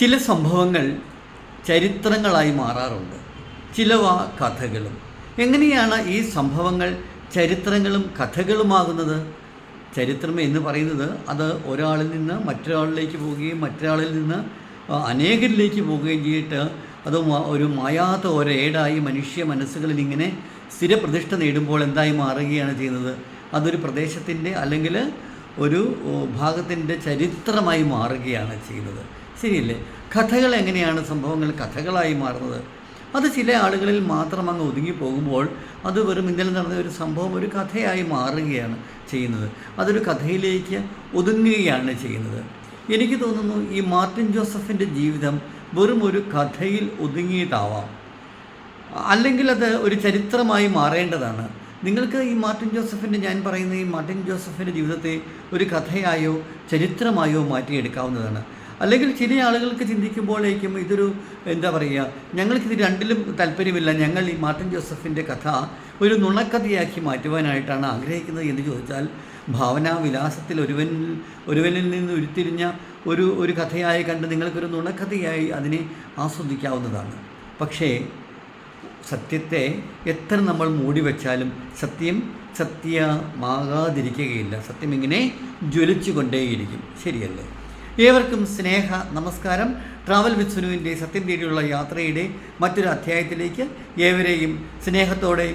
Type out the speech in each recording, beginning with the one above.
ചില സംഭവങ്ങൾ ചരിത്രങ്ങളായി മാറാറുണ്ട്. ചിലവ കഥകളും. എങ്ങനെയാണ് ഈ സംഭവങ്ങൾ ചരിത്രങ്ങളും കഥകളുമാകുന്നത്? ചരിത്രം എന്ന് പറയുന്നത് അത് ഒരാളിൽ നിന്ന് മറ്റൊരാളിലേക്ക് പോവുകയും മറ്റൊരാളിൽ നിന്ന് അനേകരിലേക്ക് പോവുകയും ചെയ്തിട്ട് അത് ഒരു മായാത്ത ഒരേടായി മനുഷ്യ മനസ്സുകളിൽ ഇങ്ങനെ സ്ഥിരപ്രതിഷ്ഠ നേടുമ്പോൾ എന്തായി മാറുകയാണ് ചെയ്യുന്നത്? അതൊരു പ്രദേശത്തിന്റെ അല്ലെങ്കിൽ ഒരു ഭാഗത്തിന്റെ ചരിത്രമായി മാറുകയാണ് ചെയ്യുന്നത്. ശരിയല്ലേ? കഥകൾ എങ്ങനെയാണ് സംഭവങ്ങൾ കഥകളായി മാറുന്നത്? അത് ചില ആളുകളിൽ മാത്രം അങ്ങ് ഒതുങ്ങി പോകുമ്പോൾ അത് വെറും ഇന്നലെ നടന്ന ഒരു സംഭവം ഒരു കഥയായി മാറുകയാണ് ചെയ്യുന്നത്. അതൊരു കഥയിലേക്ക് ഒതുങ്ങുകയാണ് ചെയ്യുന്നത്. എനിക്ക് തോന്നുന്നു ഈ മാർട്ടിൻ ജോസഫിന്റെ ജീവിതം വെറും ഒരു കഥയിൽ ഒതുങ്ങിയിട്ടാവാം അല്ലെങ്കിൽ അത് ഒരു ചരിത്രമായി മാറേണ്ടതാണ്. നിങ്ങൾക്ക് ഈ മാർട്ടിൻ ജോസഫിന്റെ ഞാൻ പറയുന്ന ഈ മാർട്ടിൻ ജോസഫിന്റെ ജീവിതത്തെ ഒരു കഥയായോ ചരിത്രമായോ മാറ്റിയെടുക്കാവുന്നതാണ്. അല്ലെങ്കിൽ ചില ആളുകൾക്ക് ചിന്തിക്കുമ്പോഴേക്കും ഇതൊരു എന്താ പറയുക ഞങ്ങൾക്കിത് രണ്ടിലും താല്പര്യമില്ല. ഞങ്ങൾ ഈ മാർട്ടിൻ ജോസഫിന്റെ കഥ ഒരു നുണക്കഥയാക്കി മാറ്റുവാനായിട്ടാണ് ആഗ്രഹിക്കുന്നത് എന്ന് ചോദിച്ചാൽ ഭാവനാവിലാസത്തിൽ ഒരുവൻ ഒരുവനിൽ നിന്ന് ഉരുത്തിരിഞ്ഞ ഒരു ഒരു കഥയായി കണ്ട് നിങ്ങൾക്കൊരു നുണക്കഥയായി അതിനെ ആസ്വദിക്കാവുന്നതാണ്. പക്ഷേ സത്യത്തെ എത്ര നമ്മൾ മൂടി വച്ചാലും സത്യം സത്യമാകാതിരിക്കുകയില്ല. സത്യം ഇങ്ങനെ ജ്വലിച്ചു കൊണ്ടേയിരിക്കും ശരിയല്ലേ? ഏവർക്കും സ്നേഹ നമസ്കാരം. ട്രാവൽ വിത്ത് സുനുവിന്റെ സത്യം തേടിയുള്ള യാത്രയുടെ മറ്റൊരു അധ്യായത്തിലേക്ക് ഏവരെയും സ്നേഹത്തോടെ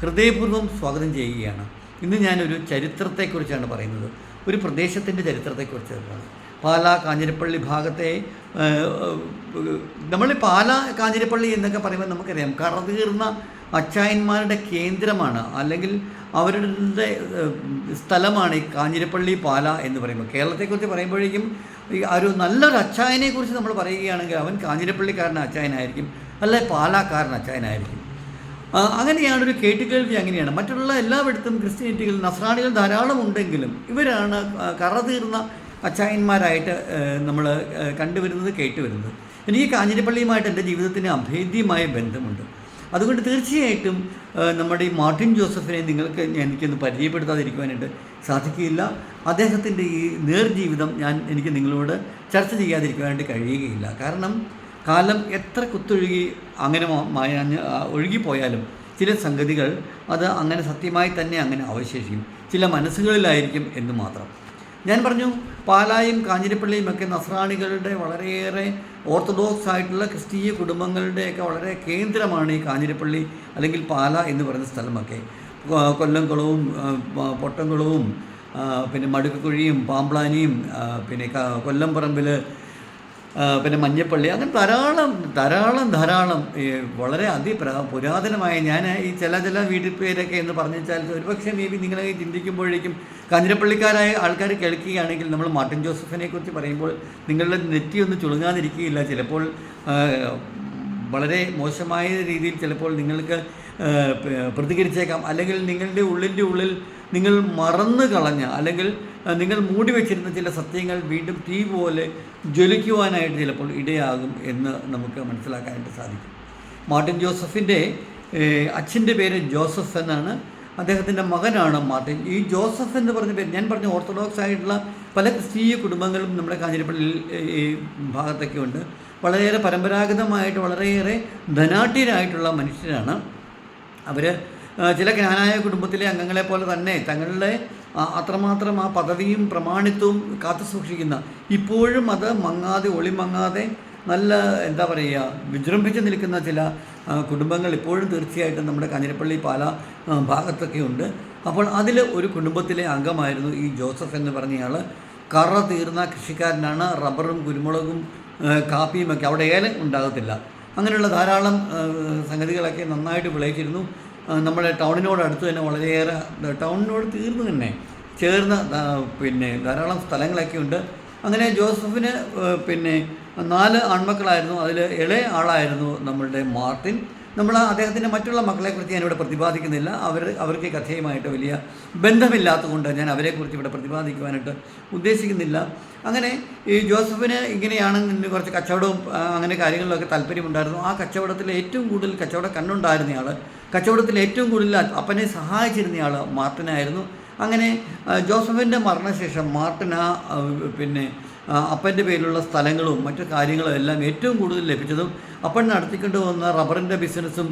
ഹൃദയപൂർവം സ്വാഗതം ചെയ്യുകയാണ്. ഇന്ന് ഞാനൊരു ചരിത്രത്തെക്കുറിച്ചാണ് പറയുന്നത്. ഒരു പ്രദേശത്തിന്റെ ചരിത്രത്തെക്കുറിച്ചാണ് പാലാ കാഞ്ഞിരപ്പള്ളി ഭാഗത്തെ നമ്മൾ പാലാ കാഞ്ഞിരപ്പള്ളി എന്നൊക്കെ പറയുമ്പോൾ നമുക്കറിയാം കറതീർന്ന അച്ചായന്മാരുടെ കേന്ദ്രമാണ്. അല്ലെങ്കിൽ അവരുടെ സ്ഥലമാണ് ഈ കാഞ്ഞിരപ്പള്ളി പാല എന്ന് പറയുമ്പോൾ. കേരളത്തെക്കുറിച്ച് പറയുമ്പോഴേക്കും ഈ ഒരു നല്ലൊരു അച്ചായനെക്കുറിച്ച് നമ്മൾ പറയുകയാണെങ്കിൽ അവൻ കാഞ്ഞിരപ്പള്ളിക്കാരൻ അച്ചായനായിരിക്കും അല്ലെ പാലാക്കാരൻ അച്ചായനായിരിക്കും. അങ്ങനെയാണ് ഒരു കേട്ടുകേൾവി അങ്ങനെയാണ്. മറ്റുള്ള എല്ലായിടത്തും ക്രിസ്ത്യാനിറ്റികൾ നസ്രാണികൾ ധാരാളം ഉണ്ടെങ്കിലും ഇവരാണ് കറ തീർന്ന അച്ചായന്മാരായിട്ട് നമ്മൾ കണ്ടുവരുന്നത് കേട്ടുവരുന്നത്. എനിക്ക് കാഞ്ഞിരപ്പള്ളിയുമായിട്ട് എന്റെ ജീവിതത്തിന് അഭേദ്യമായ ബന്ധമുണ്ട്. അതുകൊണ്ട് തീർച്ചയായിട്ടും നമ്മുടെ ഈ മാർട്ടിൻ ജോസഫിനെ നിങ്ങൾക്ക് എനിക്കൊന്ന് പരിചയപ്പെടുത്താതിരിക്കുവാനായിട്ട് സാധിക്കുകയില്ല. അദ്ദേഹത്തിന്റെ ഈ നേർജീവിതം ഞാൻ എനിക്ക് നിങ്ങളോട് ചർച്ച ചെയ്യാതിരിക്കുവാനായിട്ട് കഴിയുകയില്ല. കാരണം കാലം എത്ര കുത്തൊഴുകി അങ്ങനെ മായ മായാഞ്ഞ് ഒഴുകിപ്പോയാലും ചില സംഗതികൾ അത് അങ്ങനെ സത്യമായി തന്നെ അങ്ങനെ അവശേഷിക്കും. ചില മനസ്സുകളിലായിരിക്കും എന്ന് മാത്രം. ഞാൻ പറഞ്ഞു പാലായും കാഞ്ഞിരപ്പള്ളിയും ഒക്കെ നസ്രാണികളുടെ വളരെയേറെ ഓർത്തഡോക്സ് ആയിട്ടുള്ള ക്രിസ്തീയ കുടുംബങ്ങളുടെയൊക്കെ വളരെ കേന്ദ്രമാണ് ഈ കാഞ്ഞിരപ്പള്ളി അല്ലെങ്കിൽ പാല എന്ന് പറയുന്ന സ്ഥലമൊക്കെ. കൊല്ലംകുളവും പൊട്ടംകുളവും പിന്നെ മടുക്കുഴിയും പാമ്പ്ലാനിയും പിന്നെ കൊല്ലംപറമ്പിൽ പിന്നെ മഞ്ഞപ്പള്ളി അങ്ങനെ ധാരാളം ധാരാളം ധാരാളം വളരെ അതിപ്ര പുരാതനമായ ഞാൻ ഈ ചില ചില വീട്ടിൽ പേരൊക്കെ എന്ന് പറഞ്ഞു വെച്ചാൽ ഒരുപക്ഷെ മേ ബി നിങ്ങളെ ചിന്തിക്കുമ്പോഴേക്കും കാഞ്ഞിരപ്പള്ളിക്കാരായ ആൾക്കാർ കേൾക്കുകയാണെങ്കിൽ നമ്മൾ മാർട്ടിൻ ജോസഫിനെ കുറിച്ച് പറയുമ്പോൾ നിങ്ങളുടെ നെറ്റി ഒന്ന് ചുളുങ്ങാതിരിക്കുകയില്ല. ചിലപ്പോൾ വളരെ മോശമായ രീതിയിൽ ചിലപ്പോൾ നിങ്ങൾക്ക് പ്രതികരിച്ചേക്കാം. അല്ലെങ്കിൽ നിങ്ങളുടെ ഉള്ളിന്റെ ഉള്ളിൽ നിങ്ങൾ മറന്നു കളഞ്ഞ അല്ലെങ്കിൽ നിങ്ങൾ മൂടി വെച്ചിരുന്ന ചില സത്യങ്ങൾ വീണ്ടും തീ പോലെ ജ്വലിക്കുവാനായിട്ട് ചിലപ്പോൾ ഇടയാകും എന്ന് നമുക്ക് മനസ്സിലാക്കാനായിട്ട് സാധിക്കും. മാർട്ടിൻ ജോസഫിന്റെ അച്ഛന്റെ പേര് ജോസഫ് എന്നാണ്. അദ്ദേഹത്തിന്റെ മകനാണ് മാർട്ടിൻ. ഈ ജോസഫ് എന്ന് പറഞ്ഞ പേര് ഞാൻ പറഞ്ഞ ഓർത്തഡോക്സ് ആയിട്ടുള്ള പല ക്രിസ്തീയ കുടുംബങ്ങളും നമ്മുടെ കാഞ്ഞിരപ്പള്ളിയിൽ ഈ ഭാഗത്തൊക്കെ ഉണ്ട്. വളരെയേറെ പരമ്പരാഗതമായിട്ട് വളരെയേറെ ധനാഢ്യരായിട്ടുള്ള മനുഷ്യരാണ്. അവർ ചില ജ്ഞാനായ കുടുംബത്തിലെ അംഗങ്ങളെ പോലെ തന്നെ തങ്ങളുടെ അത്രമാത്രം ആ പദവിയും പ്രമാണിത്വവും കാത്തു സൂക്ഷിക്കുന്ന ഇപ്പോഴും അത് മങ്ങാതെ ഒളിമങ്ങാതെ നല്ല എന്താ പറയുക വിജൃംഭിച്ച് നിൽക്കുന്ന ചില കുടുംബങ്ങൾ ഇപ്പോഴും തീർച്ചയായിട്ടും നമ്മുടെ കഞ്ഞിരപ്പള്ളി പാല ഭാഗത്തൊക്കെ ഉണ്ട്. അപ്പോൾ അതിൽ ഒരു കുടുംബത്തിലെ അംഗമായിരുന്നു ഈ ജോസഫ് എന്ന് പറഞ്ഞയാൾ. കറ തീർന്ന കൃഷിക്കാരനാണ്. റബ്ബറും കുരുമുളകും കാപ്പിയും ഒക്കെ അവിടെ ഏലം ഉണ്ടാകത്തില്ല. അങ്ങനെയുള്ള ധാരാളം സംഗതികളൊക്കെ നന്നായിട്ട് വിളയിച്ചിരുന്നു. നമ്മുടെ ടൗണിനോട് അടുത്ത് തന്നെ വളരെയേറെ ടൗണിനോട് തീർന്നു തന്നെ ചേർന്ന പിന്നെ ധാരാളം സ്ഥലങ്ങളൊക്കെ ഉണ്ട്. അങ്ങനെ ജോസഫിന് പിന്നെ നാല് ആൺമക്കളായിരുന്നു. അതിൽ ഇളയ ആളായിരുന്നു നമ്മളുടെ മാർട്ടിൻ. നമ്മൾ അദ്ദേഹത്തിന്റെ മറ്റുള്ള മക്കളെക്കുറിച്ച് ഞാനിവിടെ പ്രതിപാദിക്കുന്നില്ല. അവർ അവർക്ക് കഥയുമായിട്ട് വലിയ ബന്ധമില്ലാത്തതുകൊണ്ട് ഞാൻ അവരെക്കുറിച്ച് ഇവിടെ പ്രതിപാദിക്കുവാനായിട്ട് ഉദ്ദേശിക്കുന്നില്ല. അങ്ങനെ ഈ ജോസഫിന് ഇങ്ങനെയാണെന്ന് കുറച്ച് കച്ചവടവും അങ്ങനെ കാര്യങ്ങളിലൊക്കെ താല്പര്യമുണ്ടായിരുന്നു. ആ കച്ചവടത്തിൽ ഏറ്റവും കൂടുതൽ കച്ചവട കണ്ണുണ്ടായിരുന്നയാൾ കച്ചവടത്തിൽ ഏറ്റവും കൂടുതൽ അപ്പനെ സഹായിച്ചിരുന്നയാൾ മാർട്ടിനായിരുന്നു. അങ്ങനെ ജോസഫിന്റെ മരണശേഷം മാർട്ടിൻ ആ പിന്നെ അപ്പന്റെ പേരിലുള്ള സ്ഥലങ്ങളും മറ്റു കാര്യങ്ങളും എല്ലാം ഏറ്റവും കൂടുതൽ ലഭിച്ചതും അപ്പൻ നടത്തിക്കൊണ്ട് വന്ന റബ്ബറിന്റെ ബിസിനസ്സും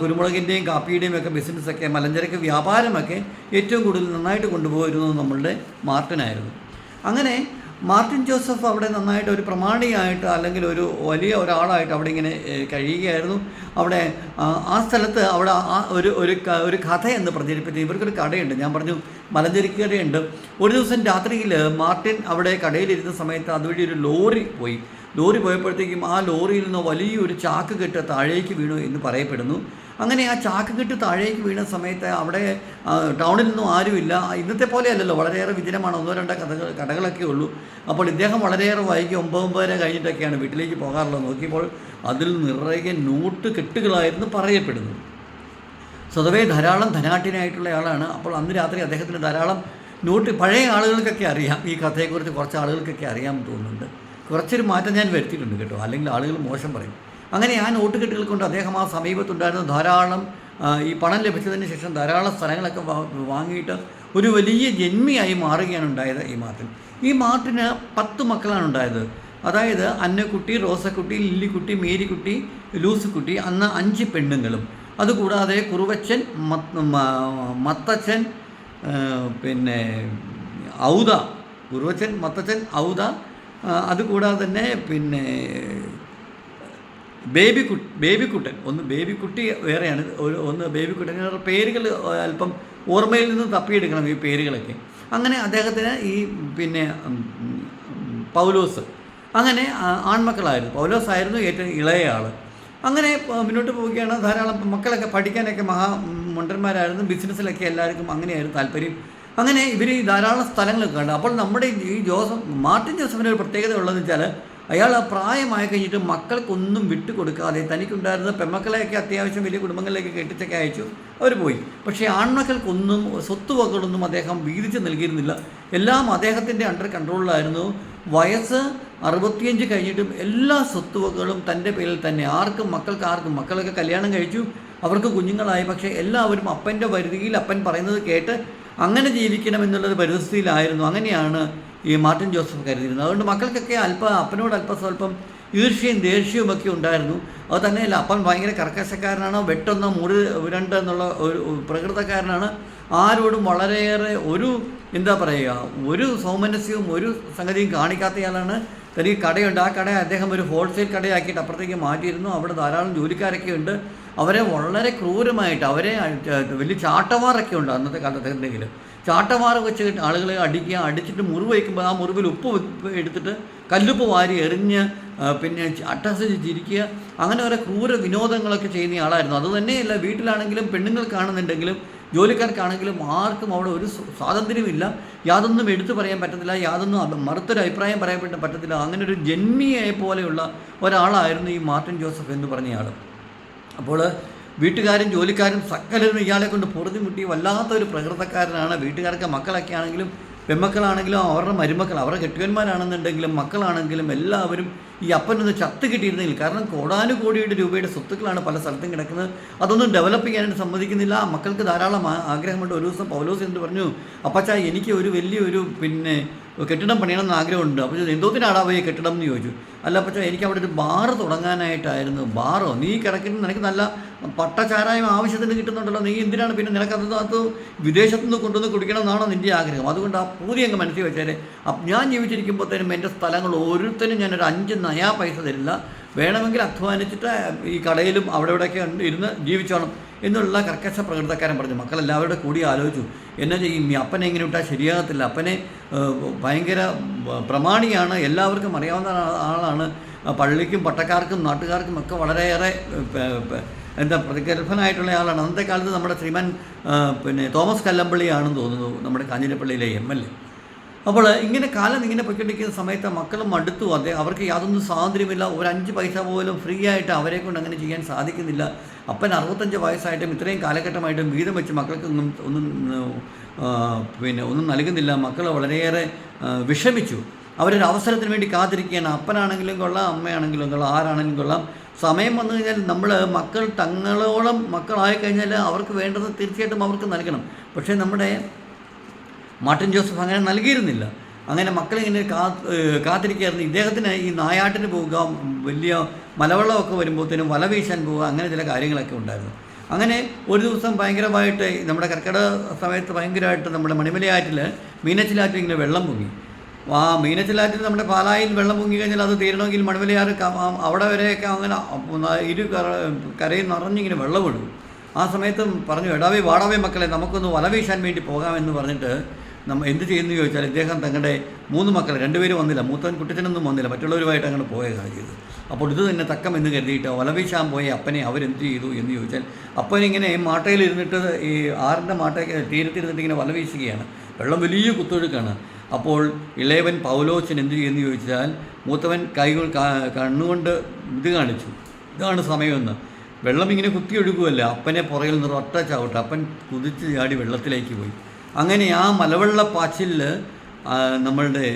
കുരുമുളകിന്റെയും കാപ്പിയുടെയും ഒക്കെ ബിസിനസ്സൊക്കെ മലഞ്ചരക്ക് വ്യാപാരമൊക്കെ ഏറ്റവും കൂടുതൽ നന്നായിട്ട് കൊണ്ടുപോയിരുന്നത് നമ്മളുടെ മാർട്ടിനായിരുന്നു. അങ്ങനെ മാർട്ടിൻ ജോസഫ് അവിടെ നന്നായിട്ട് ഒരു പ്രമാണിയായിട്ട് അല്ലെങ്കിൽ ഒരു വലിയ ഒരാളായിട്ട് അവിടെ ഇങ്ങനെ കഴിയുകയായിരുന്നു. അവിടെ ആ, സ്ഥലത്ത് അവിടെ ഒരു ഒരു ഒരു കഥ എന്ന് പ്രചരിപ്പിച്ച്. ഇവർക്കൊരു കടയുണ്ട് ഞാൻ പറഞ്ഞു മലഞ്ചരിക്കടയുണ്ട് ഒരു ദിവസം രാത്രിയിൽ മാർട്ടിൻ അവിടെ കടയിലിരുന്ന സമയത്ത് അതുവഴി ഒരു ലോറി പോയി. ലോറി പോയപ്പോഴത്തേക്കും ആ ലോറിയിൽ നിന്ന് വലിയൊരു ചാക്ക് കെട്ട് താഴേക്ക് വീണു എന്ന് പറയപ്പെടുന്നു. അങ്ങനെ ആ ചാക്ക് കെട്ട് താഴേക്ക് വീണ സമയത്ത് അവിടെ ടൗണിൽ നിന്നും ആരുമില്ല. ഇന്നത്തെ പോലെയല്ലല്ലോ വളരെയേറെ വിജനമാണ്. ഒന്നോ രണ്ടോ കഥകൾ കടകളൊക്കെ ഉള്ളൂ. അപ്പോൾ ഇദ്ദേഹം വളരെയേറെ വൈകി ഒമ്പത് ഒമ്പതര കഴിഞ്ഞിട്ടൊക്കെയാണ് വീട്ടിലേക്ക് പോകാറുള്ളത്. നോക്കിയപ്പോൾ അതിൽ നിറയെ നോട്ട് കെട്ടുകളായിരുന്നു പറയപ്പെടുന്നത്. സ്വതവേ ധാരാളം ധനാട്ടിനായിട്ടുള്ള ആളാണ്. അപ്പോൾ അന്ന് രാത്രി അദ്ദേഹത്തിന് ധാരാളം നോട്ട് പഴയ ആളുകൾക്കൊക്കെ അറിയാം. ഈ കഥയെക്കുറിച്ച് കുറച്ച് ആളുകൾക്കൊക്കെ അറിയാമെന്ന് തോന്നുന്നുണ്ട്. കുറച്ചൊരു മാറ്റം ഞാൻ വരുത്തിയിട്ടുണ്ട് കേട്ടോ. അല്ലെങ്കിൽ ആളുകൾ മോശം പറയും. അങ്ങനെ ആ നോട്ട് കെട്ടുകൾ കൊണ്ട് അദ്ദേഹം ആ സമീപത്തുണ്ടായിരുന്ന ധാരാളം ഈ പണം ലഭിച്ചതിന് ശേഷം ധാരാളം സ്ഥലങ്ങളൊക്കെ വാങ്ങിയിട്ട് ഒരു വലിയ ജന്മിയായി മാറുകയാണ് ഉണ്ടായത് ഈ മാർട്ടിൻ. ഈ മാർട്ടിന് പത്ത് മക്കളാണ് ഉണ്ടായത്. അതായത് അന്നക്കുട്ടി റോസക്കുട്ടി ലില്ലിക്കുട്ടി മേരിക്കുട്ടി ലൂസുക്കുട്ടി അന്ന് അഞ്ച് പെണ്ണുങ്ങളും. അതുകൂടാതെ കുറുവച്ചൻ മത്ത് മത്തച്ഛൻ പിന്നെ ഔദ കുറുവച്ചൻ മത്തച്ഛൻ ഔദ അതുകൂടാതെ തന്നെ പിന്നെ ബേബി കു ബേബിക്കുട്ടൻ. ഒന്ന് ബേബിക്കുട്ടി വേറെയാണ്. ഒരു ഒന്ന് ബേബിക്കുട്ടൻ പേരുകൾ അല്പം ഓർമ്മയിൽ നിന്ന് തപ്പിയെടുക്കണം ഈ പേരുകളൊക്കെ. അങ്ങനെ അദ്ദേഹത്തിന് ഈ പിന്നെ പൗലോസ്. അങ്ങനെ ആൺമക്കളായിരുന്നു. പൗലോസ് ആയിരുന്നു ഏറ്റവും ഇളയ ആൾ അങ്ങനെ മുന്നോട്ട് പോവുകയാണ്. ധാരാളം മക്കളൊക്കെ പഠിക്കാനൊക്കെ മഹാ മണ്ടന്മാരായിരുന്നു. ബിസിനസ്സിലൊക്കെ എല്ലാവർക്കും അങ്ങനെയായിരുന്നു താല്പര്യം. അങ്ങനെ ഇവർ ധാരാളം സ്ഥലങ്ങളൊക്കെ കണ്ടു. അപ്പോൾ നമ്മുടെ ഈ ജോസഫ് മാർട്ടിൻ ജോസഫിന്റെ ഒരു പ്രത്യേകത ഉള്ളതെന്ന് വെച്ചാൽ അയാൾ ആ പ്രായമായി കഴിഞ്ഞിട്ട് മക്കൾക്കൊന്നും വിട്ടുകൊടുക്കാതെ തനിക്കുണ്ടായിരുന്ന പെമ്മക്കളെയൊക്കെ അത്യാവശ്യം വലിയ കുടുംബങ്ങളിലേക്ക് കെട്ടിച്ചൊക്കെ അയച്ചു. അവർ പോയി. പക്ഷേ ആൺമക്കൾക്കൊന്നും സ്വത്തുവകളൊന്നും അദ്ദേഹം വീതിച്ച് നൽകിയിരുന്നില്ല. എല്ലാം അദ്ദേഹത്തിന്റെ അണ്ടർ കൺട്രോളിലായിരുന്നു വയസ്സ് അറുപത്തിയഞ്ച് കഴിഞ്ഞിട്ടും എല്ലാ സ്വത്തുവകളും തന്റെ പേരിൽ തന്നെ. ആർക്കും മക്കൾക്ക് ആർക്കും. മക്കളൊക്കെ കല്യാണം കഴിച്ചു. അവർക്ക് കുഞ്ഞുങ്ങളായി. പക്ഷേ എല്ലാവരും അപ്പന്റെ പരിധിയിൽ അപ്പൻ പറയുന്നത് കേട്ട് അങ്ങനെ ജീവിക്കണം എന്നുള്ളൊരു പരിസ്ഥിതിയിലായിരുന്നു അങ്ങനെയാണ് ഈ മാർട്ടിൻ ജോസഫ് കരുതിയിരുന്നു. അതുകൊണ്ട് മക്കൾക്കൊക്കെ അല്പം അപ്പനോട് അല്പം സ്വല്പം ഈർഷ്യയും ദേഷ്യവും ഒക്കെ ഉണ്ടായിരുന്നു. അത് തന്നെയല്ല അപ്പൻ ഭയങ്കര കർക്കശക്കാരനാണ് വെട്ടൊന്ന് മുറി ഉരണ്ട് എന്നുള്ള ഒരു പ്രകൃതക്കാരനാണ് ആരോടും വളരെയേറെ ഒരു എന്താ പറയുക ഒരു സൗമനസ്യവും ഒരു സംഗതിയും കാണിക്കാത്തയാളാണ് തനിക്ക് കടയുണ്ട്. ആ കട അദ്ദേഹം ഒരു ഹോൾസെയിൽ കടയാക്കിയിട്ട് അപ്പുറത്തേക്ക് മാറ്റിയിരുന്നു. അവിടെ ധാരാളം ജോലിക്കാരൊക്കെ ഉണ്ട്. അവരെ വളരെ ക്രൂരമായിട്ട് അവരെ വലിയ ചാട്ടവാറൊക്കെ ഉണ്ട് അന്നത്തെ കാലത്ത് എന്തെങ്കിലും. ചാട്ടവാറ വെച്ച് ആളുകളെ അടിക്കുക അടിച്ചിട്ട് മുറിവ് വയ്ക്കുമ്പോൾ ആ മുറിവിൽ ഉപ്പ് എടുത്തിട്ട് കല്ലുപ്പ് വാരി എറിഞ്ഞ് പിന്നെ അട്ടഹസിച്ച് ചിരിക്കുക അങ്ങനെ ഓരോ ക്രൂര വിനോദങ്ങളൊക്കെ ചെയ്യുന്ന ആളായിരുന്നു. അത് തന്നെയല്ല വീട്ടിലാണെങ്കിലും പെണ്ണുങ്ങൾക്കാണെന്നുണ്ടെങ്കിലും ജോലിക്കാർക്കാണെങ്കിലും ആർക്കും അവിടെ ഒരു സ്വ- സ്വാതന്ത്ര്യമില്ല. യാതൊന്നും എടുത്തു പറയാൻ പറ്റത്തില്ല യാതൊന്നും മറുത്തൊരു അഭിപ്രായം പറയാൻ പറ്റ- പറ്റത്തില്ല. അങ്ങനെ ഒരു ജന്മിയെ പോലെയുള്ള ഒരാളായിരുന്നു ഈ മാർട്ടിൻ ജോസഫ് എന്ന് പറഞ്ഞയാൾ അപ്പോൾ വീട്ടുകാരും ജോലിക്കാരും സകലരും ഇയാളെ കൊണ്ട് പൊറുതി മുട്ടി വല്ലാത്തൊരു പ്രകൃതക്കാരനാണ്. വീട്ടുകാർക്ക് മക്കളൊക്കെ ആണെങ്കിലും പെമ്മക്കളാണെങ്കിലും അവരുടെ മരുമക്കൾ അവരുടെ കെട്ടുകന്മാരാണെന്നുണ്ടെങ്കിലും മക്കളാണെങ്കിലും എല്ലാവരും ഈ അപ്പനൊന്ന് ചത്ത് കിട്ടിയിരുന്നെങ്കിൽ കാരണം കോടാനുകോടിയുടെ രൂപയുടെ സ്വത്തുക്കളാണ് പല സ്ഥലത്തും കിടക്കുന്നത്. അതൊന്നും ഡെവലപ്പ് ചെയ്യാനായിട്ട് സമ്മതിക്കുന്നില്ല. മക്കൾക്ക് ധാരാളം ആഗ്രഹമുണ്ട്. ഒരു ദിവസം പൗലോസ് എന്ന് പറഞ്ഞു? അപ്പച്ച എനിക്ക് ഒരു വലിയൊരു പിന്നെ കെട്ടിടം പണിയണം എന്ന് ആഗ്രഹമുണ്ട്. അപ്പോൾ ചോദിച്ചു, എന്തോത്തിനാടാ പോയി കെട്ടിടം? എന്ന് ചോദിച്ചു. അല്ല പക്ഷേ എനിക്ക് അവിടെ ഒരു ബാറ് തുടങ്ങാനായിട്ടായിരുന്നു. ബാറോ? നീ കിടക്കുന്ന നിനക്ക് നല്ല പട്ടചാരായം ആവശ്യത്തിന് കിട്ടുന്നുണ്ടല്ലോ. നീ എന്തിനാണ് പിന്നെ നിനക്ക് അതിനകത്ത് വിദേശത്തു നിന്ന് കൊണ്ടുവന്ന് കുടിക്കണമെന്നാണോ നിന്റെ ആഗ്രഹം? അതുകൊണ്ട് ആ പൂതി അങ്ങ് മനസ്സിൽ വെച്ചാൽ ഞാൻ ജീവിച്ചിരിക്കുമ്പോഴത്തേനും എന്റെ സ്ഥലങ്ങൾ ഓരോരുത്തരും ഞാനൊരു അഞ്ച് നയാ പൈസ തരില്ല. വേണമെങ്കിൽ അധ്വാനിച്ചിട്ട് ഈ കടയിലും അവിടെ ഇവിടെയൊക്കെ ഇരുന്ന് ജീവിച്ചോണം എന്നുള്ള കർക്കശ പ്രകൃതക്കാരൻ പറഞ്ഞു. മക്കളെല്ലാവരുടെ കൂടി ആലോചിച്ചു. എന്നാ ചെയ്യും? ഈ അപ്പനെ ഇങ്ങനെ വിട്ടാൽ ശരിയാകത്തില്ല. അപ്പനെ ഭയങ്കര പ്രമാണിയാണ്. എല്ലാവർക്കും അറിയാവുന്ന ആളാണ്. പള്ളിക്കും പട്ടക്കാർക്കും നാട്ടുകാർക്കും ഒക്കെ വളരെയേറെ എന്താ പ്രതിഗർഭനായിട്ടുള്ള ആളാണ്. അന്നത്തെ കാലത്ത് നമ്മുടെ ശ്രീമാൻ പിന്നെ തോമസ് കല്ലമ്പള്ളിയാണെന്ന് തോന്നുന്നു നമ്മുടെ കാഞ്ഞിരപ്പള്ളിയിലെ എം എൽ എ. അപ്പോൾ ഇങ്ങനെ കാലം ഇങ്ങനെ പൊയ്ക്കൊണ്ടിരിക്കുന്ന സമയത്ത് മക്കളും മടുത്തു. അതെ അവർക്ക് യാതൊന്നും സ്വാതന്ത്ര്യമില്ല. ഒരു അഞ്ച് പൈസ പോലും ഫ്രീ ആയിട്ട് അവരെ കൊണ്ട് അങ്ങനെ ചെയ്യാൻ സാധിക്കുന്നില്ല. അപ്പൻ അറുപത്തഞ്ച് വയസ്സായിട്ടും ഇത്രയും കാലഘട്ടമായിട്ടും വീതം വെച്ച് മക്കൾക്ക് ഒന്നും ഒന്നും പിന്നെ ഒന്നും നൽകുന്നില്ല. മക്കൾ വളരെയേറെ വിഷമിച്ചു. അവരൊരു അവസരത്തിന് വേണ്ടി കാത്തിരിക്കുകയാണ്. അപ്പനാണെങ്കിലും കൊള്ളാം അമ്മയാണെങ്കിലും കൊള്ളാം ആരാണെങ്കിലും കൊള്ളാം. സമയം വന്നു കഴിഞ്ഞാൽ നമ്മൾ മക്കൾ തങ്ങളോളം മക്കളായി കഴിഞ്ഞാൽ അവർക്ക് വേണ്ടത് തീർച്ചയായിട്ടും അവർക്ക് നൽകണം. പക്ഷേ നമ്മുടെ മാർട്ടിൻ ജോസഫ് അങ്ങനെ നൽകിയിരുന്നില്ല. അങ്ങനെ മക്കളിങ്ങനെ കാ കാത്തിരിക്കുകയായിരുന്നു. ഇദ്ദേഹത്തിന് ഈ നായാട്ടിന് പോവുക വലിയ മലവെള്ളമൊക്കെ വരുമ്പോഴത്തേനും വല വീശാൻ പോവുക അങ്ങനെ ചില കാര്യങ്ങളൊക്കെ ഉണ്ടായിരുന്നു. അങ്ങനെ ഒരു ദിവസം ഭയങ്കരമായിട്ട് നമ്മുടെ കർക്കിടക സമയത്ത് ഭയങ്കരമായിട്ട് നമ്മുടെ മണിമലയാറ്റിൽ മീനച്ചിലാറ്റിൽ ഇങ്ങനെ വെള്ളം പൊങ്ങി. ആ മീനച്ചിലാറ്റിൽ നമ്മുടെ പാലായിൽ വെള്ളം പൊങ്ങി കഴിഞ്ഞാൽ അത് തീരണമെങ്കിൽ മണിമലയാറ് അവിടെ വരെയൊക്കെ അങ്ങനെ ഇരു കര കരയിൽ നിറഞ്ഞിങ്ങനെ വെള്ളം ഒഴുകും ആ സമയത്തും പറഞ്ഞു എടാവേ വാടാവേ മക്കളെ നമുക്കൊന്ന് വല വീശാൻ വേണ്ടി പോകാമെന്ന് പറഞ്ഞിട്ട് നമ്മ എന്ത് ചെയ്യുന്നു ചോദിച്ചാൽ ഇദ്ദേഹം തങ്ങളുടെ മൂന്ന് മക്കൾ രണ്ടുപേരും വന്നില്ല മൂത്തവൻ കുട്ടിച്ചനൊന്നും വന്നില്ല മറ്റുള്ളവരുമായിട്ട് അങ്ങോട്ട് പോയതാണ് ചെയ്തത് അപ്പോൾ ഇത് തന്നെ തക്കം എന്ന് കരുതിയിട്ട് വല വീശാൻ പോയ അപ്പനെ അവരെന്ത് ചെയ്തു എന്ന് ചോദിച്ചാൽ അപ്പനിങ്ങനെ മാട്ടയിൽ ഇരുന്നിട്ട് ഈ ആറിന്റെ മാട്ട തീരത്തിരുന്നിട്ട് ഇങ്ങനെ വലവീശുകയാണ്. വെള്ളം വലിയ കുത്തൊഴുക്കാണ്. അപ്പോൾ ഇളയവൻ പൗലോച്ചൻ എന്ത് ചെയ്യുന്നു ചോദിച്ചാൽ മൂത്തവൻ കൈകൾ കണ്ണുകൊണ്ട് ഇത് കാണിച്ചു. ഇതാണ് സമയമെന്ന്. വെള്ളം ഇങ്ങനെ കുത്തി ഒഴുകുമല്ല അപ്പനെ പുറകിൽ നിന്ന് ഒറ്റ ചവിട്ട് അപ്പൻ കുതിച്ച് ചാടി വെള്ളത്തിലേക്ക് പോയി. അങ്ങനെ ആ മലവെള്ള പാച്ചിലിൽ നമ്മളുടെ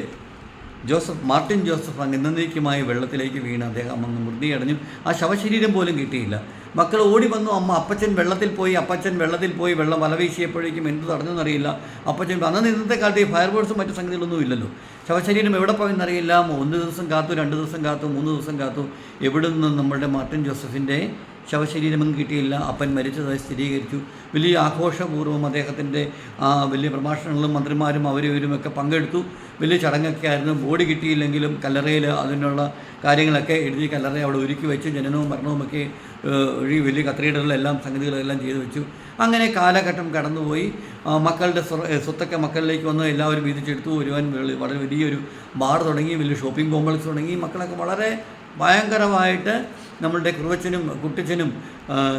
ജോസഫ് മാർട്ടിൻ ജോസഫ് അങ്ങ് എന്നേക്കുമായി വെള്ളത്തിലേക്ക് വീണ് അദ്ദേഹം അന്ന് മൃതിയടഞ്ഞു. ആ ശവശരീരം പോലും കിട്ടിയില്ല. മക്കൾ ഓടി വന്നു അമ്മ അപ്പച്ചൻ വെള്ളത്തിൽ പോയി അപ്പച്ചൻ വെള്ളത്തിൽ പോയി വെള്ളം വല വീശിയപ്പോഴേക്കും എന്ത് തടഞ്ഞെന്നറിയില്ല അപ്പച്ചൻ അന്ന് ഇന്നത്തെ കാലത്ത് ഈ ഫയർഫോഴ്സും മറ്റു സംഗതികളൊന്നും ഇല്ലല്ലോ. ശവശരീരം എവിടെ പോയെന്നറിയില്ല ഒന്ന് ദിവസം കാത്തു രണ്ട് ദിവസം കാത്തു മൂന്ന് ദിവസം കാത്തു. എവിടെ നിന്നും നമ്മളുടെ മാർട്ടിൻ ജോസഫിന്റെ ശവശരീരമൊന്നും കിട്ടിയില്ല. അപ്പൻ മരിച്ചതായി സ്ഥിരീകരിച്ചു. വലിയ ആഘോഷപൂർവം അദ്ദേഹത്തിന്റെ വലിയ പ്രഭാഷണങ്ങളും മന്ത്രിമാരും അവരും ഒക്കെ പങ്കെടുത്തു. വലിയ ചടങ്ങൊക്കെ ആയിരുന്നു. ബോഡി കിട്ടിയില്ലെങ്കിലും കല്ലറയിൽ അതിനുള്ള കാര്യങ്ങളൊക്കെ എഴുതി കല്ലറ അവിടെ ഒരുക്കി വെച്ച് ജനനവും മരണവും ഒക്കെ ഒഴി വലിയ കത്രീഡറിലെല്ലാം സംഗതികളെല്ലാം ചെയ്തു വെച്ചു. അങ്ങനെ കാലഘട്ടം കടന്നുപോയി. മക്കളുടെ സ്വ- സ്വത്തൊക്കെ മക്കളിലേക്ക് വന്ന് എല്ലാവരും വീതിച്ചെടുത്തു. ഒരുവൻ വെളി- വളരെ വലിയൊരു ബാർ തുടങ്ങി വലിയ ഷോപ്പിംഗ് കോംപ്ലക്സ് തുടങ്ങി. മക്കളൊക്കെ വളരെ ഭയങ്കരമായിട്ട് നമ്മളുടെ കുറുവച്ചനും കുട്ടിച്ചനും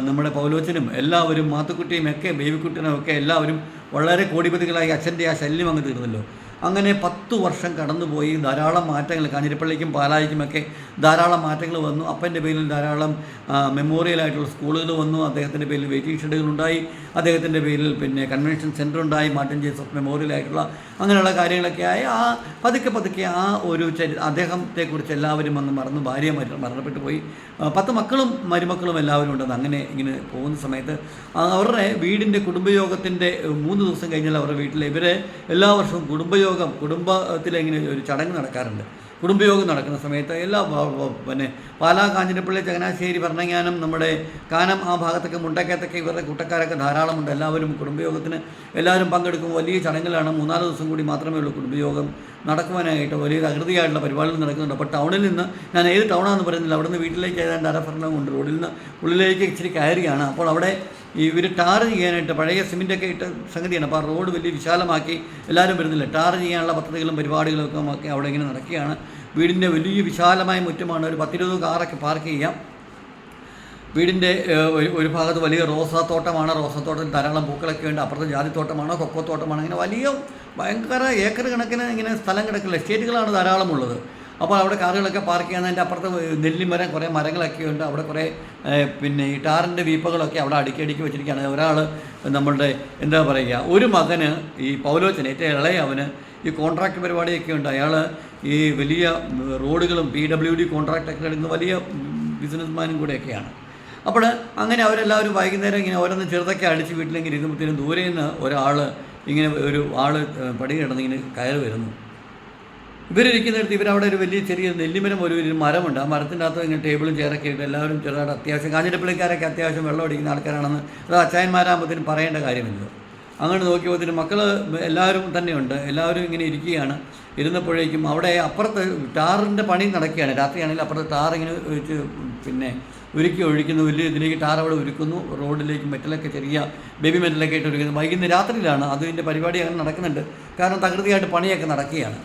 നമ്മുടെ പൗലോച്ചനും എല്ലാവരും മാത്തുക്കുട്ടിയും ഒക്കെ ബേബിക്കുട്ടനും ഒക്കെ എല്ലാവരും വളരെ കോടിപതികളായി അച്ഛന്റെ ആ ശല്യം അങ്ങ് തീർന്നല്ലോ. അങ്ങനെ പത്തു വർഷം കടന്നുപോയി. ധാരാളം മാറ്റങ്ങൾ കാഞ്ഞിരപ്പള്ളിക്കും പാലായിക്കുമൊക്കെ ധാരാളം മാറ്റങ്ങൾ വന്നു. അപ്പന്റെ പേരിൽ ധാരാളം മെമ്മോറിയലായിട്ടുള്ള സ്കൂളുകൾ വന്നു. അദ്ദേഹത്തിന്റെ പേരിൽ വെയിറ്റിംഗ് ഷെഡുകൾ ഉണ്ടായി. അദ്ദേഹത്തിന്റെ പേരിൽ പിന്നെ കൺവെൻഷൻ സെന്റർ ഉണ്ടായി. മാർട്ടിൻ ജേസഫ് മെമ്മോറിയലായിട്ടുള്ള അങ്ങനെയുള്ള കാര്യങ്ങളൊക്കെ ആയി. ആ പതുക്കെ പതുക്കെ ആ ഒരു ചരി അദ്ദേഹത്തെക്കുറിച്ച് എല്ലാവരും അങ്ങ് മറന്നു. ഭാര്യ മര മരണപ്പെട്ടു പോയി. പത്ത് മക്കളും മരുമക്കളും എല്ലാവരും ഉണ്ടെന്ന് അങ്ങനെ ഇങ്ങനെ പോകുന്ന സമയത്ത് അവരുടെ വീടിന്റെ കുടുംബയോഗത്തിന്റെ മൂന്ന് ദിവസം കഴിഞ്ഞാൽ അവരുടെ വീട്ടിൽ ഇവരെ എല്ലാ വർഷവും കുടുംബയോഗം കുടുംബത്തിൽ ഇങ്ങനെ ഒരു ചടങ്ങ് നടക്കാറുണ്ട്. കുടുംബയോഗം നടക്കുന്ന സമയത്ത് എല്ലാ പിന്നെ പാലാ കാഞ്ഞിരപ്പള്ളി ചങ്ങനാശ്ശേരി ഭരണങ്ങാനം നമ്മുടെ കാനം ആ ഭാഗത്തൊക്കെ മുണ്ടക്കത്തൊക്കെ ഇവരുടെ കൂട്ടക്കാരൊക്കെ ധാരാളമുണ്ട് എല്ലാവരും കുടുംബയോഗത്തിന് എല്ലാവരും പങ്കെടുക്കും. വലിയ ചടങ്ങിലാണ് മൂന്നാൽ ദിവസം കൂടി മാത്രമേ ഉള്ളൂ കുടുംബയോഗം നടക്കുവാനായിട്ട്. വലിയ തകൃതിയായിട്ടുള്ള പരിപാടികൾ നടക്കുന്നുണ്ട്. അപ്പോൾ ടൗണിൽ നിന്ന് ഞാൻ ഏത് ടൗണാണെന്ന് പറയുന്നില്ല. അവിടുന്ന് വീട്ടിലേക്ക് ഏതാണ്ട് അരഫരണം കൊണ്ട് റോഡിൽ നിന്ന് ഉള്ളിലേക്ക് ഇച്ചിരി കയറിയാണ് അപ്പോൾ അവിടെ ഇവർ ടാർ ചെയ്യാനായിട്ട് പഴയ സിമെന്റൊക്കെ ഇട്ട സംഗതിയാണ്. അപ്പോൾ ആ റോഡ് വലിയ വിശാലമാക്കി എല്ലാവരും വരുന്നില്ല. ടാർ ചെയ്യാനുള്ള പദ്ധതികളും പരിപാടികളും ഒക്കെ അവിടെ ഇങ്ങനെ നടക്കുകയാണ്. വീടിന്റെ വലിയ വിശാലമായ മുറ്റമാണ്. ഒരു പത്തിരുപത് കാറൊക്കെ പാർക്ക് ചെയ്യാം. വീടിന്റെ ഒരു ഒരു ഭാഗത്ത് വലിയ റോസാത്തോട്ടമാണ്. റോസാത്തോട്ടത്തിൽ ധാരാളം പൂക്കളൊക്കെ ഉണ്ട്. അപ്പുറത്ത് ജാതിത്തോട്ടമാണോ കൊക്കോത്തോട്ടമാണോ. ഇങ്ങനെ വലിയ ഭയങ്കര ഏക്കർ കണക്കിന് ഇങ്ങനെ സ്ഥലം കിടക്കില്ല എസ്റ്റേറ്റുകളാണ് ധാരാളമുള്ളത്. അപ്പോൾ അവിടെ കാറുകളൊക്കെ പാർക്ക് ചെയ്യാൻ അതിന്റെ അപ്പുറത്ത് നെല്ലിമരം കുറേ മരങ്ങളൊക്കെ ഉണ്ട്. അവിടെ കുറേ പിന്നെ ഈ ടാറിന്റെ വീപ്പകളൊക്കെ അവിടെ അടുക്കി അടുക്കി വെച്ചിരിക്കുകയാണ്. ഒരാൾ നമ്മളുടെ എന്താ പറയുക ഒരു മകന് ഈ പൗലോച്ചൻ ഏറ്റവും ഇളയ അവന് ഈ കോൺട്രാക്ട് പരിപാടിയൊക്കെ ഉണ്ട്. അയാൾ ഈ വലിയ റോഡുകളും പി ഡബ്ല്യു ഡി കോൺട്രാക്റ്റൊക്കെ എടുക്കുന്ന വലിയ ബിസിനസ്മാനും കൂടെയൊക്കെയാണ്. അപ്പോൾ അങ്ങനെ അവരെല്ലാവരും വൈകുന്നേരം ഇങ്ങനെ ഓരോന്ന് ചെറുതൊക്കെ അടിച്ച് വീട്ടിലെങ്കിൽ ഇരുന്നപ്പോഴത്തേനും ദൂരെ നിന്ന് ഒരാൾ ഇങ്ങനെ ഒരു ആൾ പടി കിടന്ന് ഇങ്ങനെ കയറി വരുന്നു. ഇവരിരിക്കുന്നിടത്ത് ഇവരവിടെ ഒരു വലിയ ചെറിയ നെല്ലിമരം ഒരു വലിയ മരമുണ്ട്. ആ മരത്തിന്റെ അകത്ത് ഇങ്ങനെ ടേബിളും ചെയറൊക്കെ ഇട്ട് എല്ലാവരും ചെറുതായിട്ട് അത്യാവശ്യം കാഞ്ഞിരപ്പള്ളിക്കാരൊക്കെ അത്യാവശ്യം വെള്ളം അടിക്കുന്ന ആൾക്കാരാണെന്ന് അത് അച്ചായന്മാരാകുമ്പോഴത്തേനും പറയേണ്ട കാര്യമില്ല. അങ്ങനെ നോക്കിയപ്പോഴത്തേനും മക്കൾ എല്ലാവരും തന്നെയുണ്ട്. എല്ലാവരും ഇങ്ങനെ ഇരിക്കുകയാണ്. ഇരുന്നപ്പോഴേക്കും അവിടെ അപ്പുറത്ത് ടാറിന്റെ പണി നടക്കുകയാണ്. രാത്രിയാണെങ്കിൽ അപ്പുറത്ത് ടാർ ഇങ്ങനെ പിന്നെ ഉരുക്കി ഒഴിക്കുന്നു. വലിയ ഇതിലേക്ക് ടാർ അവിടെ ഉരുക്കുന്നു. റോഡിലേക്ക് മെറ്റലൊക്കെ ചെറിയ ബേബി മെറ്റലൊക്കെ ഇട്ട് ഒഴിക്കുന്നു വൈകുന്നേരം രാത്രിയിലാണ് അതിന്റെ പരിപാടി അങ്ങനെ നടക്കുന്നുണ്ട്. കാരണം തകൃതിയായിട്ട് പണിയൊക്കെ നടക്കുകയാണ്.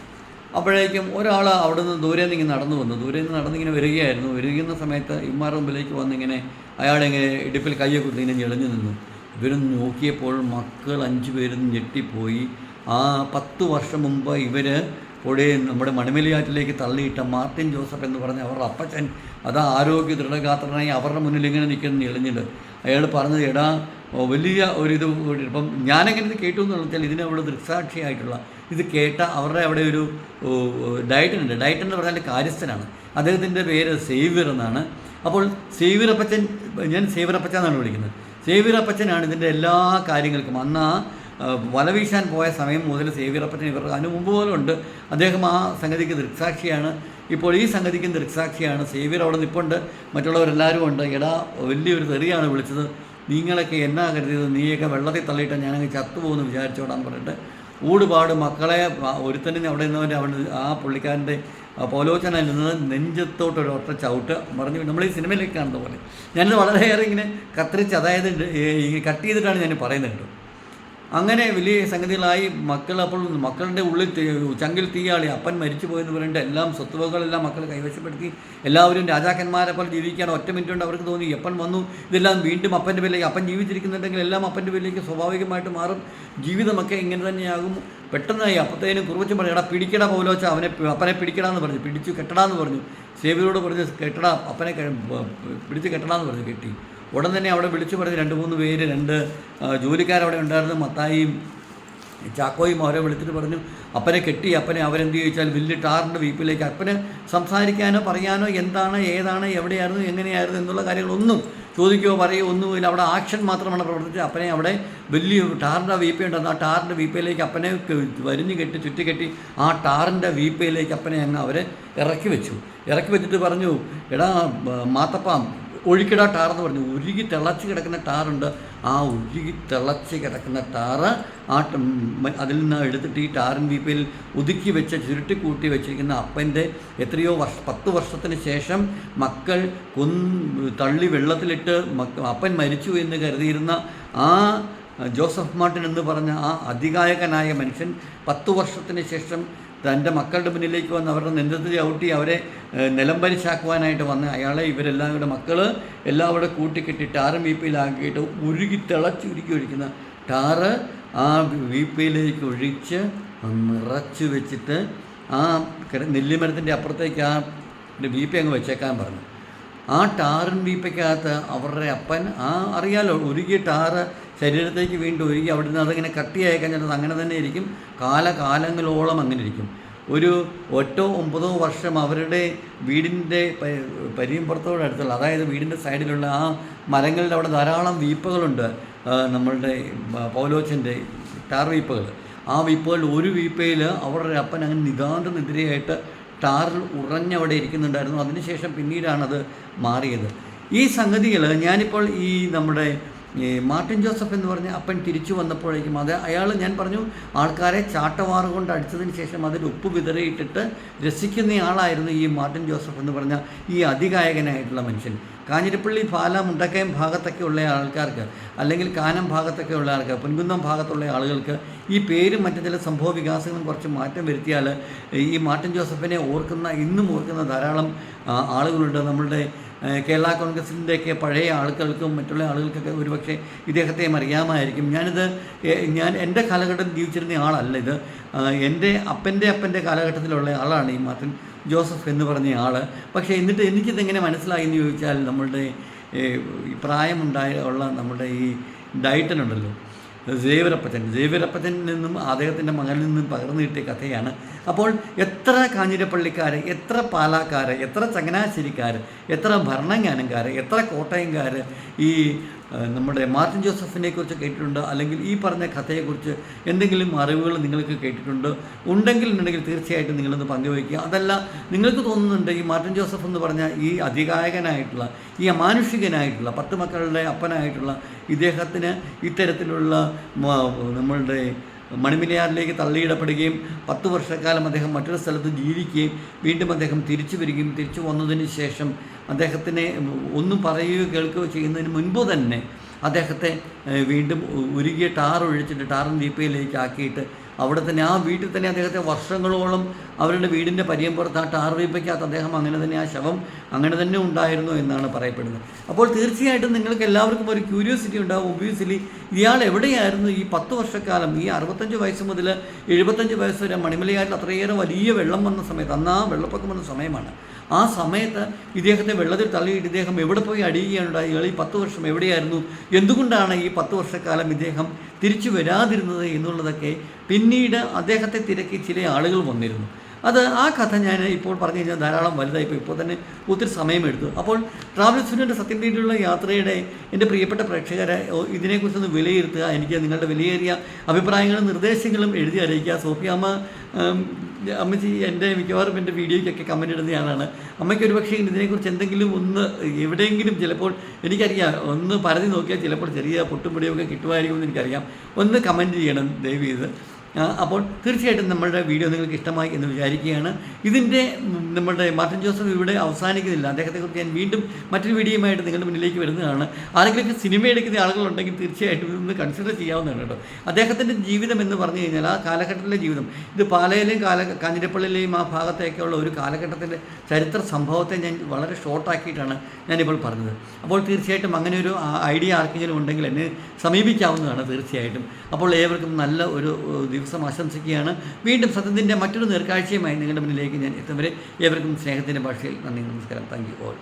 അപ്പോഴേക്കും ഒരാൾ അവിടെ നിന്ന് ദൂരെ നിന്ന് ഇങ്ങനെ നടന്നു വന്നു. ദൂരെ നിന്ന് നടന്നിങ്ങനെ വരികയായിരുന്നു. വരികുന്ന സമയത്ത് ഇമ്മാരുടെ മുമ്പിലേക്ക് വന്നിങ്ങനെ അയാളിങ്ങനെ ഇടുപ്പിൽ കയ്യെ കുത്തി ഇങ്ങനെ ഞെളിഞ്ഞു നിന്നു. ഇവരും നോക്കിയപ്പോൾ മക്കൾ അഞ്ചു പേരും ഞെട്ടിപ്പോയി. ആ പത്ത് വർഷം മുമ്പ് ഇവർ പൊടി നമ്മുടെ മണിമലയാറ്റിലേക്ക് തള്ളിയിട്ട മാർട്ടിൻ ജോസഫ് എന്ന് പറഞ്ഞ അവരുടെ അപ്പച്ചൻ അത് ആരോഗ്യ ദൃഢഗാത്രനായി അവരുടെ മുന്നിൽ ഇങ്ങനെ നിൽക്കുന്ന എളിഞ്ഞിട്ട് അയാൾ പറഞ്ഞത് എടാ വലിയ ഒരു ഇത് ഇപ്പം ഞാനെങ്ങനെ ഇത് കേട്ടു എന്ന് ഇതിനെ ഇതിനവിടെ ദൃക്സാക്ഷിയായിട്ടുള്ള ഇത് കേട്ട അവരുടെ അവിടെ ഒരു ഡയറ്റനുണ്ട് ഡയറ്റൻ എന്ന് പറഞ്ഞാൽ കാര്യസ്ഥനാണ്. അദ്ദേഹത്തിന്റെ പേര് സേവ്യർ എന്നാണ്. അപ്പോൾ സേവ്യറപ്പച്ചൻ ഞാൻ സേവ്യർ എന്നാണ് വിളിക്കുന്നത്. സേവ്യറപ്പച്ചനാണ് ഇതിന്റെ എല്ലാ കാര്യങ്ങൾക്കും. അന്ന് ആ വല വീശാൻ പോയ സമയം മുതൽ സേവ്യറപ്പച്ചൻ ഇവർ അതിനു മുമ്പ് അദ്ദേഹം ആ സംഗതിക്ക് ദൃക്സാക്ഷിയാണ്. ഇപ്പോൾ ഈ സംഗതിക്കും ദൃക്സാക്ഷിയാണ്. സേവ്യർ അവിടെ നിൽപ്പുണ്ട് മറ്റുള്ളവരെല്ലാവരും ഉണ്ട്. എടാ വലിയൊരു തെറിയാണ് വിളിച്ചത്. നിങ്ങളൊക്കെ എന്നാ കരുതിയത്? നീയൊക്കെ വെള്ളത്തിൽ തള്ളിയിട്ട് ഞാനങ്ങ് ചത്തുപോകുമെന്ന് വിചാരിച്ചോടാന്ന് പറഞ്ഞിട്ട് ഊടുപാട് മക്കളെ ഒരുത്തനെ അവിടെ നിന്നവന്റെ അവിടെ ആ പുള്ളിക്കാരന്റെ പോലോചന നിന്ന് നെഞ്ചത്തോട്ടൊരു ഒറ്റ ചവിട്ട് പറഞ്ഞു നമ്മൾ ഈ സിനിമയിലേക്ക് കാണുന്ന പോലെ. ഞാനിത് വളരെയേറെ ഇങ്ങനെ കത്തിരിച്ച് അതായത് കട്ട് ചെയ്തിട്ടാണ് ഞാൻ പറയുന്നത് കേട്ടോ. അങ്ങനെ വലിയ സംഗതികളായി മക്കൾ അപ്പോൾ മക്കളുടെ ഉള്ളിൽ ചങ്കിൽ തീയാളി അപ്പൻ മരിച്ചു പോയെന്ന് പറഞ്ഞിട്ട് എല്ലാം സ്വത്തുവകളെല്ലാം മക്കൾ കൈവശപ്പെടുത്തി. എല്ലാവരും രാജാക്കന്മാരെ പോലെ ജീവിക്കാൻ ഒറ്റ മിനിറ്റ് കൊണ്ട് അവർക്ക് തോന്നി. എപ്പൻ വന്നു. ഇതെല്ലാം വീണ്ടും അപ്പന്റെ പേരിലേക്ക് അപ്പൻ ജീവിച്ചിരിക്കുന്നുണ്ടെങ്കിൽ എല്ലാം അപ്പന്റെ പേരിലേക്ക് സ്വാഭാവികമായിട്ട് മാറും. ജീവിതമൊക്കെ ഇങ്ങനെ തന്നെയാകും. പെട്ടെന്നായി അപ്പത്തേനും കുറുവച്ചും പറഞ്ഞു എടാ പിടിക്കടാ പോലോച്ച അവനെ അപ്പനെ പിടിക്കടാന്ന് പറഞ്ഞു. പിടിച്ചു കെട്ടടാന്ന് പറഞ്ഞു. സേവിയോട് പറഞ്ഞു കെട്ടടാ അപ്പനെ പിടിച്ച് കെട്ടടാന്ന് പറഞ്ഞു കെട്ടി. ഉടൻ തന്നെ അവിടെ വിളിച്ചു പറഞ്ഞ് രണ്ട് മൂന്ന് പേര് രണ്ട് ജോലിക്കാരവിടെ ഉണ്ടായിരുന്നു. മത്തായിയും ചാക്കോയും അവരെ വിളിച്ചിട്ട് പറഞ്ഞു അപ്പനെ കെട്ടി അപ്പനെ അവരെന്ത് ചോദിച്ചാൽ വലിയ ടാറിന്റെ വീപ്പിലേക്ക് അപ്പന് സംസാരിക്കാനോ പറയാനോ എന്താണ് ഏതാണ് എവിടെയായിരുന്നു എങ്ങനെയായിരുന്നു എന്നുള്ള കാര്യങ്ങളൊന്നും ചോദിക്കുകയോ പറയുകയോ ഒന്നുമില്ല. അവിടെ ആക്ഷൻ മാത്രമാണ് പ്രവർത്തിച്ചത്. അപ്പനെ അവിടെ വലിയ ടാറിന്റെ വീപ്പ ഉണ്ടായിരുന്നു. ആ ടാറിന്റെ വീപ്പയിലേക്ക് അപ്പനെ വരിഞ്ഞ് കെട്ടി ചുറ്റിക്കെട്ടി ആ ടാറിന്റെ വീപ്പയിലേക്ക് അപ്പനെ അങ്ങ് അവരെ ഇറക്കി വെച്ചു. ഇറക്കി വെച്ചിട്ട് പറഞ്ഞു എടാ മാത്തപ്പാം ഒഴുക്കിട ടാർ എന്ന് പറഞ്ഞു. ഉരുകി തിളച്ച് കിടക്കുന്ന ടാറുണ്ട് ആ ഉരുകി തിളച്ച് കിടക്കുന്ന ടാറ് ആ അതിൽ നിന്ന് എടുത്തിട്ട് ഈ ടാറിൻ വീപ്പയിൽ ഒതുക്കി വെച്ച് ചുരുട്ടി കൂട്ടി വെച്ചിരിക്കുന്ന അപ്പന്റെ എത്രയോ വർഷ പത്ത് വർഷത്തിന് ശേഷം മക്കൾ കൊന്ന് തള്ളി വെള്ളത്തിലിട്ട് അപ്പൻ മരിച്ചു എന്ന് കരുതിയിരുന്ന ആ ജോസഫ് മാർട്ടിൻ എന്ന് പറഞ്ഞ ആ അധികായകനായ മനുഷ്യൻ പത്തു വർഷത്തിന് ശേഷം തന്റെ മക്കളുടെ മുന്നിലേക്ക് വന്ന് അവരുടെ നെഞ്ചത്ത് ചവിട്ടി അവരെ നിലംപരിശാക്കുവാനായിട്ട് വന്ന അയാളെ ഇവരെല്ലാം കൂടെ മക്കൾ എല്ലാം കൂടെ കൂട്ടിക്കെട്ടി ടാറും വീപ്പയിലാക്കിയിട്ട് ഉരുകി തിളച്ചു ഉരുക്കി ഒഴിക്കുന്ന ടാറ് ആ വീപ്പയിലേക്ക് ഒഴിച്ച് നിറച്ച് വെച്ചിട്ട് ആ നെല്ലിമരത്തിന്റെ അപ്പുറത്തേക്ക് ആ വീപ്പ അങ്ങ് വെച്ചേക്കാൻ പറഞ്ഞു. ആ ടാറിൻ വീപ്പയ്ക്കകത്ത് അവരുടെ അപ്പൻ ആ അറിയാലോ ഉരുകിയ ടാറ് ശരീരത്തേക്ക് വീണ്ടും ഒരുക്കി അവിടെ നിന്ന് അതിങ്ങനെ കട്ടിയായി കഴിഞ്ഞാൽ അത് അങ്ങനെ തന്നെ ഇരിക്കും. കാലകാലങ്ങളോളം അങ്ങനെ ഇരിക്കും. ഒരു ഒറ്റോ ഒമ്പതോ വർഷം അവരുടെ വീടിന്റെ പരിയമ്പുറത്തോട് അടുത്തുള്ള അതായത് വീടിന്റെ സൈഡിലുള്ള ആ മരങ്ങളുടെ അവിടെ ധാരാളം വീപ്പകളുണ്ട്. നമ്മളുടെ പൗലോച്ചന്റെ ടാർ വീപ്പകൾ. ആ വീപ്പകളിൽ ഒരു വീപ്പയിൽ അവരുടെ അപ്പൻ അങ്ങനെ നിതാന്ത നിദ്രയായിട്ട് ടാറിൽ ഉറഞ്ഞവിടെ ഇരിക്കുന്നുണ്ടായിരുന്നു. അതിനുശേഷം പിന്നീടാണത് മാറിയത്. ഈ സംഗതികൾ ഞാനിപ്പോൾ ഈ നമ്മുടെ ഈ മാർട്ടിൻ ജോസഫ് എന്ന് പറഞ്ഞ അപ്പൻ തിരിച്ചു വന്നപ്പോഴേക്കും അത് അയാൾ ഞാൻ പറഞ്ഞു ആൾക്കാരെ ചാട്ടവാറ് കൊണ്ട് അടിച്ചതിന് ശേഷം അതിൽ ഉപ്പ് വിതറിയിട്ടിട്ട് രസിക്കുന്നയാളായിരുന്നു ഈ മാർട്ടിൻ ജോസഫ് എന്ന് പറഞ്ഞ ഈ അതികായകനായിട്ടുള്ള മനുഷ്യൻ. കാഞ്ഞിരപ്പള്ളി പാല മുണ്ടക്കയം ഭാഗത്തൊക്കെ ഉള്ള ആൾക്കാർക്ക് അല്ലെങ്കിൽ കാനം ഭാഗത്തൊക്കെ ഉള്ള ആൾക്ക് പൊൻകുന്നം ഭാഗത്തുള്ള ആളുകൾക്ക് ഈ പേരും മറ്റു ചില സംഭവ വികാസങ്ങളും കുറച്ച് മാറ്റം വരുത്തിയാൽ ഈ മാർട്ടിൻ ജോസഫിനെ ഓർക്കുന്ന ഇന്നും ഓർക്കുന്ന ധാരാളം ആളുകളുണ്ട്. നമ്മളുടെ കേരള കോൺഗ്രസിന്റെയൊക്കെ പഴയ ആളുകൾക്കും മറ്റുള്ള ആളുകൾക്കൊക്കെ ഒരുപക്ഷെ ഇദ്ദേഹത്തെയും അറിയാമായിരിക്കും. ഞാനിത് ഞാൻ എന്റെ കാലഘട്ടം ജീവിച്ചിരുന്ന ആളല്ല ഇത്. എന്റെ അപ്പന്റെ അപ്പന്റെ കാലഘട്ടത്തിലുള്ള ആളാണ് ഈ മാർട്ടിൻ ജോസഫ് എന്ന് പറഞ്ഞ ആൾ പക്ഷേ എന്നിട്ട് എനിക്കിതെങ്ങനെ മനസ്സിലായി എന്ന് ചോദിച്ചാൽ നമ്മളുടെ പ്രായമുണ്ടായ ഉള്ള നമ്മുടെ ഈ ഡയറ്റനുണ്ടല്ലോ സേവരപ്പച്ചൻ സേവരപ്പച്ചനിൽ നിന്നും അദ്ദേഹത്തിന്റെ മകനിൽ നിന്നും പകർന്നു കിട്ടിയ കഥയാണ്. അപ്പോൾ എത്ര കാഞ്ഞിരപ്പള്ളിക്കാർ എത്ര പാലാക്കാർ എത്ര ചങ്ങനാശ്ശേരിക്കാർ എത്ര ഭരണങ്ങാനംകാർ എത്ര കോട്ടയംകാർ ഈ നമ്മുടെ മാർട്ടിൻ ജോസഫിനെ കുറിച്ച് കേട്ടിട്ടുണ്ട്? അല്ലെങ്കിൽ ഈ പറഞ്ഞ കഥയെക്കുറിച്ച് എന്തെങ്കിലും അറിവുകൾ നിങ്ങൾക്ക് കേട്ടിട്ടുണ്ട്? ഉണ്ടെങ്കിൽ ഉണ്ടെങ്കിൽ തീർച്ചയായിട്ടും നിങ്ങളൊന്ന് പങ്കുവയ്ക്കുക. അതല്ല നിങ്ങൾക്ക് തോന്നുന്നുണ്ട് ഈ മാർട്ടിൻ ജോസഫ് എന്ന് പറഞ്ഞ ഈ അധികായകനായിട്ടുള്ള ഈ അമാനുഷികനായിട്ടുള്ള പത്ത് മക്കളുടെ അപ്പനായിട്ടുള്ള ഇദ്ദേഹത്തിന് ഇത്തരത്തിലുള്ള നമ്മളുടെ മണിമിലയാറിലേക്ക് തള്ളിയിടപ്പെടുകയും പത്ത് വർഷക്കാലം അദ്ദേഹം മറ്റൊരു സ്ഥലത്ത് ജീവിക്കുകയും വീണ്ടും അദ്ദേഹം തിരിച്ചു വരികയും തിരിച്ചു വന്നതിന് ശേഷം അദ്ദേഹത്തിനെ ഒന്നും പറയുകയോ കേൾക്കുകയോ ചെയ്യുന്നതിന് മുൻപ് തന്നെ അദ്ദേഹത്തെ വീണ്ടും ഉരുകിയ ടാർ ഒഴിച്ചിട്ട് ടാറിൻ ദീപയിലേക്ക് ആക്കിയിട്ട് അവിടെ തന്നെ ആ വീട്ടിൽ തന്നെ അദ്ദേഹത്തെ വർഷങ്ങളോളം അവരുടെ വീടിന്റെ പരിയമ്പുറത്ത് ആ ടാർ അദ്ദേഹം അങ്ങനെ തന്നെ ആ ശവം അങ്ങനെ തന്നെ ഉണ്ടായിരുന്നു എന്നാണ് പറയപ്പെടുന്നത്. അപ്പോൾ തീർച്ചയായിട്ടും നിങ്ങൾക്ക് എല്ലാവർക്കും ഒരു ക്യൂരിയോസിറ്റി ഉണ്ടാവും. ഒബ്വിയസ്ലി ഇയാൾ എവിടെയായിരുന്നു ഈ പത്ത് വർഷക്കാലം? ഈ അറുപത്തഞ്ച് വയസ്സ് മുതൽ എഴുപത്തഞ്ച് വയസ്സ് വരെ മണിമലയാറ്റിൽ അത്രയേറെ വലിയ വെള്ളം വന്ന സമയത്ത് അന്ന് ആ വെള്ളപ്പൊക്കം വന്ന സമയമാണ്. ആ സമയത്ത് ഇദ്ദേഹത്തെ വെള്ളത്തിൽ തള്ളിയിട്ട് ഇദ്ദേഹം എവിടെ പോയി അടിയുകയാണുണ്ടായി ഇയാൾ ഈ പത്ത് വർഷം എവിടെയായിരുന്നു? എന്തുകൊണ്ടാണ് ഈ പത്ത് വർഷക്കാലം ഇദ്ദേഹം തിരിച്ചു വരാതിരുന്നത് എന്നുള്ളതൊക്കെ പിന്നീട് അദ്ദേഹത്തെ തിരക്കി ചില ആളുകൾ വന്നിരുന്നു. അത് ആ കഥ ഞാൻ ഇപ്പോൾ പറഞ്ഞു കഴിഞ്ഞാൽ ധാരാളം വലുതായിപ്പോൾ ഇപ്പോൾ തന്നെ ഒത്തിരി സമയമെടുത്തു. അപ്പോൾ ട്രാവൽ സ്റ്റുഡന്റ് സത്യം തേടിയുള്ള യാത്രയുടെ എന്റെ പ്രിയപ്പെട്ട പ്രേക്ഷകരെ ഇതിനെക്കുറിച്ചൊന്ന് വിലയിരുത്തുക എനിക്ക് നിങ്ങളുടെ വിലയേറിയ അഭിപ്രായങ്ങളും നിർദ്ദേശങ്ങളും എഴുതി അറിയിക്കുക. സോഫിയാമ്മ അമ്മ അമ്മച്ചി എന്റെ മിക്കവാറും എന്റെ വീഡിയോയ്ക്കൊക്കെ കമന്റ് ഇടുന്നയാളാണ് അമ്മയ്ക്ക് ഒരു പക്ഷേ ഇതിനെക്കുറിച്ച് എന്തെങ്കിലും ഒന്ന് എവിടെയെങ്കിലും ചിലപ്പോൾ എനിക്കറിയാം. ഒന്ന് പരതി നോക്കിയാൽ ചിലപ്പോൾ ചെറിയ പൊട്ടും പിടിയൊക്കെ കിട്ടുമായിരിക്കുമെന്ന് എനിക്കറിയാം. ഒന്ന് കമന്റ് ചെയ്യണം ദയവ് ചെയ്ത്. അപ്പോൾ തീർച്ചയായിട്ടും നമ്മളുടെ വീഡിയോ നിങ്ങൾക്ക് ഇഷ്ടമായി എന്ന് വിചാരിക്കുകയാണ്. ഇതിന്റെ നമ്മുടെ മാർട്ടിൻ ജോസഫ് ഇവിടെ അവസാനിക്കുന്നില്ല. അദ്ദേഹത്തെക്കുറിച്ച് ഞാൻ വീണ്ടും മറ്റൊരു വീഡിയോയുമായിട്ട് നിങ്ങളുടെ മുന്നിലേക്ക് വരുന്നതാണ്. ആരെങ്കിലും സിനിമ എടുക്കുന്ന ആളുകളുണ്ടെങ്കിൽ തീർച്ചയായിട്ടും ഇതൊന്ന് കൺസിഡർ ചെയ്യാവുന്നതാണ് കേട്ടോ. അദ്ദേഹത്തിന്റെ ജീവിതം എന്ന് പറഞ്ഞു കഴിഞ്ഞാൽ ആ കാലഘട്ടത്തിലെ ജീവിതം. ഇത് പാലയിലെയും കാല കാഞ്ഞിരപ്പള്ളിയിലെയും ആ ഭാഗത്തേക്കുള്ള ഒരു കാലഘട്ടത്തിന്റെ ചരിത്ര സംഭവത്തെ ഞാൻ വളരെ ഷോർട്ടാക്കിയിട്ടാണ് ഞാനിപ്പോൾ പറഞ്ഞത്. അപ്പോൾ തീർച്ചയായിട്ടും അങ്ങനെ ഒരു ഐഡിയ ആർക്കെങ്കിലും ഉണ്ടെങ്കിൽ എന്നെ സമീപിക്കാവുന്നതാണ് തീർച്ചയായിട്ടും. അപ്പോൾ ഏവർക്കും നല്ല ഒരു ഏഹ്, ദിവസം ആശംസിക്കുകയാണ്. വീണ്ടും സത്യത്തിന്റെ മറ്റൊരു നേർക്കാഴ്ചയുമായി നിങ്ങളുടെ മുന്നിലേക്ക് ഞാൻ എത്തും ഏവർക്കും സ്നേഹത്തിന്റെ ഭാഷയിൽ നന്ദി നമസ്കാരം. Thank you all